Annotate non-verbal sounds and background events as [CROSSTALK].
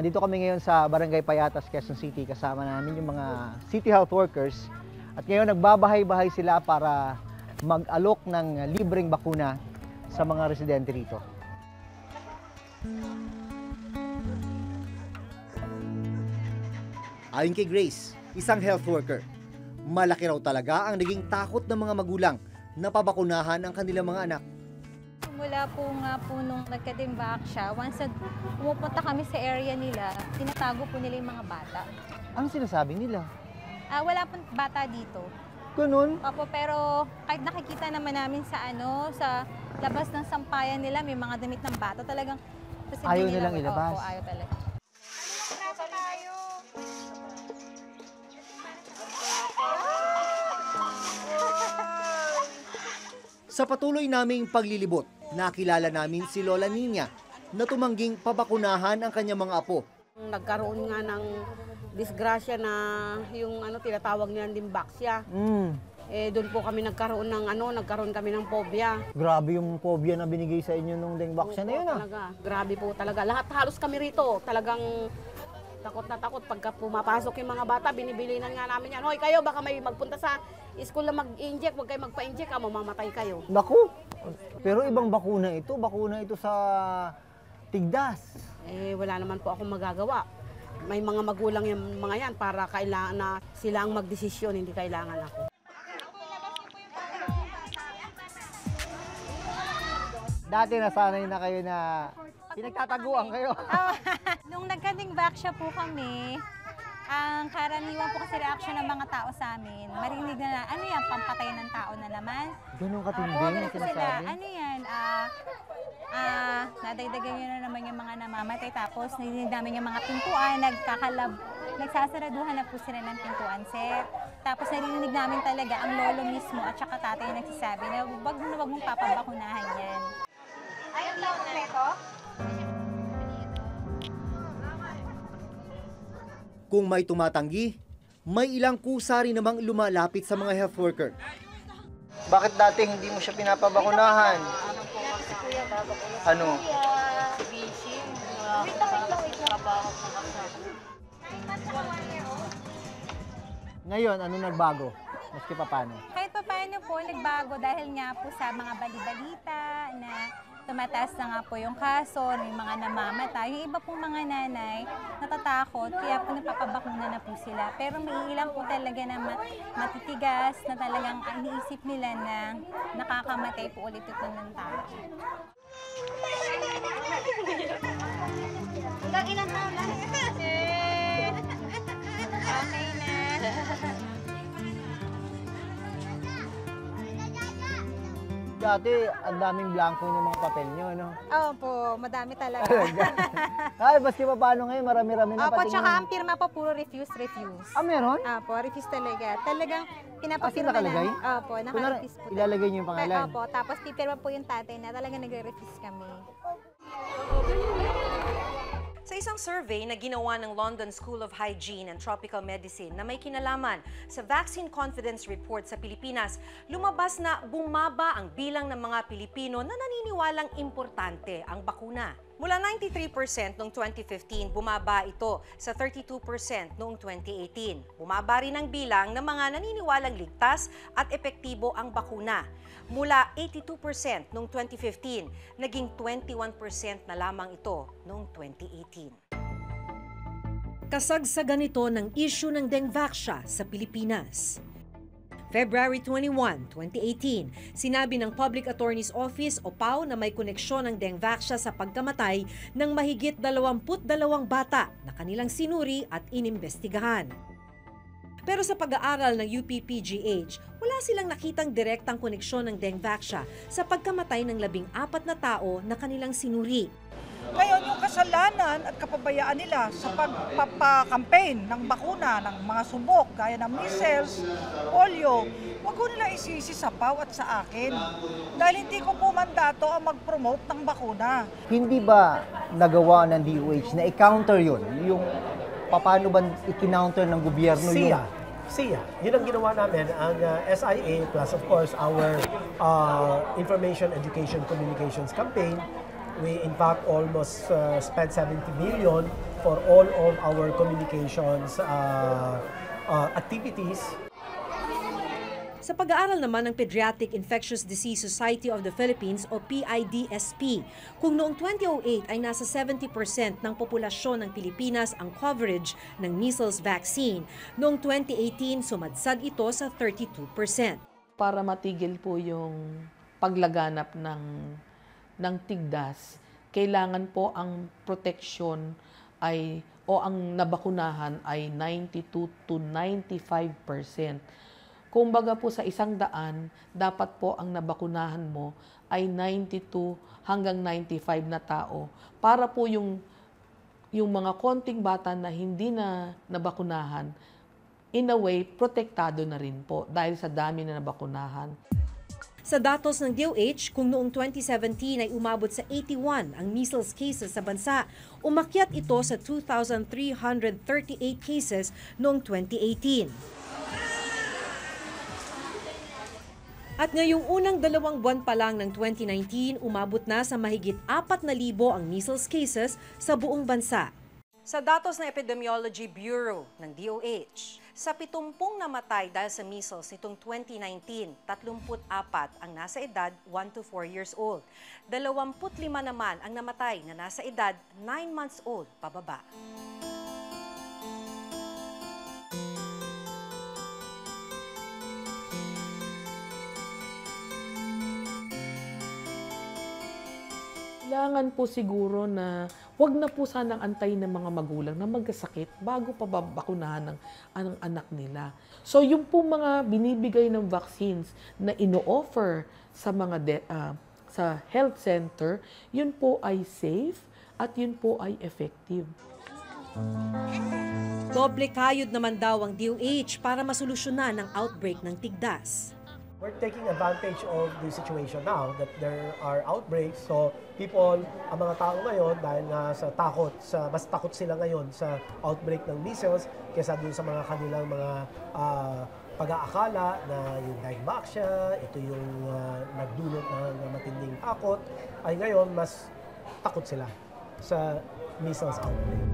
Nandito kami ngayon sa Barangay Payatas, Quezon City. Kasama namin yung mga city health workers. At ngayon nagbabahay-bahay sila para mag-alok ng libreng bakuna sa mga residente rito. Ayon kay Grace, isang health worker, malaki raw talaga ang naging takot ng mga magulang na pabakunahan ang kanilang mga anak. Mula po nga po nung nagka-dimbak siya, once na pumupunta kami sa area nila, tinatago po nila yung mga bata. Anong sinasabi nila? Ah, wala pong bata dito. Ganun? Opo, pero kahit nakikita naman namin sa ano, sa labas ng sampayan nila, may mga damit ng bata, talagang Ayaw nilang- nilang ilabas. Opo, ayaw talaga. Sa patuloy naming paglilibot, nakilala namin si Lola Nina na tumangging pabakunahan ang kanyang mga apo. Nagkaroon nga ng disgrasya na yung ano tinatawag nilang dimbaksya. Mm, Eh doon po kami nagkaroon ng ano, nagkaroon kami ng phobia. grabe yung phobia na binigay sa inyo nung dengbak siya na yun ah. Talaga, grabe po talaga. Lahat halos kami rito, talagang takot na takot pagka pumapasok yung mga bata, binibilinan nga namin yan. Hoy kayo, baka may magpunta sa school na mag-inject, huwag kayo magpa-inject, ah, mamamatay kayo. Naku! Pero ibang bakuna ito. Bakuna ito sa tigdas. Eh wala naman po akong magagawa. May mga magulang yung mga yan para kailangan na sila ang magdesisyon, hindi kailangan ako. Dati nasanay na kayo na pinagtataguan kayo. [LAUGHS] Nung nagka-dimbak siya po kami, ang karaniwan po kasi reaction ng mga tao sa amin, marinig na na, ano yan, pampatay ng tao na naman? Ganun katindi ganun po sila. Ano yan? Ah, ah, nadagdagan nyo na naman yung mga namamatay. Tapos, namin yung mga pintuan, nagkakalab, nagsasaraduhan na po sila ng pintuan, sir. Tapos, narinig namin talaga ang lolo mismo at saka tatay nagsasabi na wag mo na wag mong papabakunahan yan. Kung may tumatanggi, may ilang kusa rin namang lumalapit sa mga health worker. Bakit dati hindi mo siya pinapabakunahan? Ano? Ngayon, ano nagbago? Maski pa paano? Kahit pa paano po, nagbago dahil nga po sa mga balibalita na tumataas na nga po yung kaso, may mga namamatay. Yung iba pong mga nanay natatakot, kaya po napapabakuna na po sila. Pero may ilan po talaga na ma- matitigas na talagang iniisip nila na nakakamatay po ulit ito ng tao. Dati, ang daming blanco ng mga papel nyo, no? Opo, madami talaga. [LAUGHS] Ay, maski pa paano ngayon, marami-rami na Opo, pati tsaka ang pirma po puro refuse, refuse. Ah, meron? Opo, refuse talaga. Talagang Ah, pinapapirma nakalagay? na. Opo, naka-refuse po. ilalagay niyo yung pangalan. Opo, tapos pipirma po yung tatay na talagang nagre-refuse kami. Sa isang survey na ginawa ng London School of Hygiene and Tropical Medicine na may kinalaman sa Vaccine Confidence Report sa Pilipinas, lumabas na bumaba ang bilang ng mga Pilipino na naniniwalang importante ang bakuna. Mula 93% noong 2015, bumaba ito sa 32% noong 2018. Bumaba rin ang bilang ng mga naniniwalang ligtas at epektibo ang bakuna. Mula 82% noong 2015, naging 21% na lamang ito noong 2018. Kasagsagan ito ng issue ng Dengvaxia sa Pilipinas. February 21, 2018, sinabi ng Public Attorney's Office o PAO na may koneksyon ng Dengvaxia sa pagkamatay ng mahigit 22 bata na kanilang sinuri at inimbestigahan. Pero sa pag-aaral ng UPPGH, wala silang nakitang direktang koneksyon ng Dengvaxia sa pagkamatay ng labing apat na tao na kanilang sinuri. Kasalanan at kapabayaan nila sa pagpapakampaign ng bakuna, ng mga subok, gaya ng measles, polio, wag ko nila isisi sa PAW at sa akin. Dahil hindi ko po mandato ang mag-promote ng bakuna. Hindi ba nagawa ng DOH na i-counter yun? Yung paano ba i-counter ng gobyerno yun? SIA. Yun ang ginawa namin, ang uh, SIA plus of course our uh, Information Education Communications campaign. We in fact almost uh, spent 70 million for all of our communications uh, uh, activities Sa pag-aaral naman ng Pediatric Infectious Disease Society of the Philippines o PIDSP, kung noong 2008 ay nasa 70% ng populasyon ng Pilipinas ang coverage ng measles vaccine, noong 2018 sumadsad ito sa 32%. para matigil po yung paglaganap ng ng tigdas, kailangan po ang proteksyon ay o ang nabakunahan ay 92 to 95 Kumbaga po sa isang daan, dapat po ang nabakunahan mo ay 92 hanggang 95 na tao para po yung yung mga konting bata na hindi na nabakunahan, in a way, protektado na rin po dahil sa dami na nabakunahan. Sa datos ng DOH, kung noong 2017 ay umabot sa 81 ang measles cases sa bansa, umakyat ito sa 2,338 cases noong 2018. At ngayong unang dalawang buwan pa lang ng 2019, umabot na sa mahigit 4,000 ang measles cases sa buong bansa. Sa datos ng Epidemiology Bureau ng DOH, sa 70 namatay dahil sa measles nitong 2019, 34 ang nasa edad 1 to 4 years old. 25 naman ang namatay na nasa edad 9 months old pababa. Kailangan po siguro na wag na po sanang antayin ng mga magulang na magkasakit bago pa bakunahan ng anong anak nila. So yung po mga binibigay ng vaccines na ino-offer sa mga de- ah, sa health center, yun po ay safe at yun po ay effective. Doble kayod naman daw ang DOH para masolusyonan ang outbreak ng tigdas. We're taking advantage of the situation now that there are outbreaks. So people, ang mga tao ngayon, dahil nga sa takot, sa, mas takot sila ngayon sa outbreak ng measles kaysa dun sa mga kanilang mga ah, pag-aakala na yung dihemboxia, ito yung ah, nagdulot ng matinding takot, ay ngayon mas takot sila sa measles outbreak.